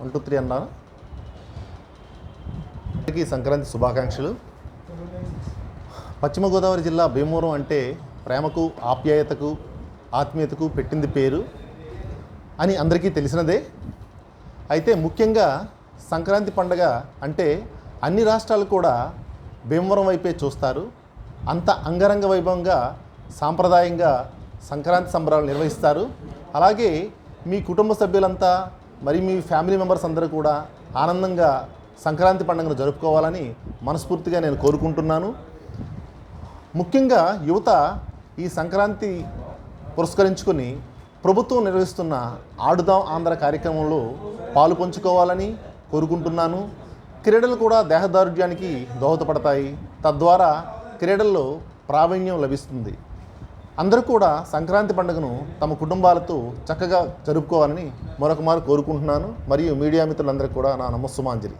One two three అన్నారు అందరికీ సంక్రాంతి శుభాకాంక్షలు. పశ్చిమ గోదావరి జిల్లా భీమవరం అంటే ప్రేమకు ఆప్యాయతకు ఆత్మీయతకు పెట్టింది పేరు అని అందరికీ తెలిసినదే. అయితే ముఖ్యంగా సంక్రాంతి పండగ అంటే అన్ని రాష్ట్రాలు కూడా భీమవరం వైపే చూస్తారు. అంత అంగరంగ వైభవంగా సాంప్రదాయంగా సంక్రాంతి సంబరాలు నిర్వహిస్తారు. అలాగే మీ కుటుంబ సభ్యులంతా మరి మీ ఫ్యామిలీ మెంబర్స్ అందరూ కూడా ఆనందంగా సంక్రాంతి పండుగను జరుపుకోవాలని మనస్ఫూర్తిగా నేను కోరుకుంటున్నాను. ముఖ్యంగా యువత ఈ సంక్రాంతి పురస్కరించుకొని ప్రభుత్వం నిర్వహిస్తున్న ఆడుదాం ఆంధ్ర కార్యక్రమంలో పాలు పంచుకోవాలని కోరుకుంటున్నాను. క్రీడలు కూడా దేహదారుఢ్యానికి దోహదపడతాయి. తద్వారా క్రీడల్లో ప్రావీణ్యం లభిస్తుంది. అందరూ కూడా సంక్రాంతి పండుగను తమ కుటుంబాలతో చక్కగా జరుపుకోవాలని మరొకమారు కోరుకుంటున్నాను. మరియు మీడియా మిత్రులందరికీ కూడా నా నమస్సుమాంజలి.